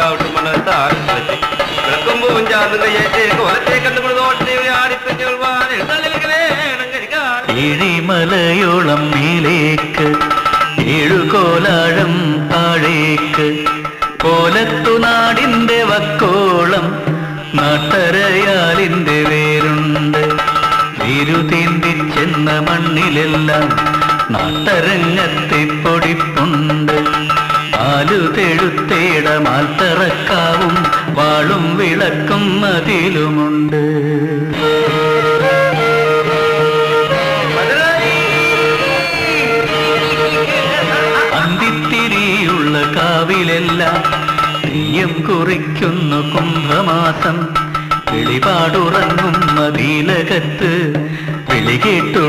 കാവിട്ട് മനത്താരും വിളക്കും പൂഞ്ചാർന്ന് കയ്യേറ്റേ കോലത്തെ കണ്ടുകൊണ്ട് ഇഴിമലയോളം മേലേക്ക് ഏഴുകോലാഴം താഴേക്ക്. കോലത്തുനാടിന്റെ വക്കോളം നാട്ടരയാലിന്റെ വേരുണ്ട്. തിരുതീന്തിച്ചെന്ന മണ്ണിലെല്ലാം നാട്ടരങ്ങത്തെ പൊടിപ്പ് ആലുതെഴുത്തേട മാൽത്തറക്കാവും വാളും വിളക്കും അതിലുമുണ്ട്. അന്തിത്തിരിയുള്ള കാവിലെല്ലാം തെയ്യം കുറിക്കുന്നു കുംഭമാസം. വെളിപാടുറങ്ങും മതിലകത്ത് വിളി കേട്ടു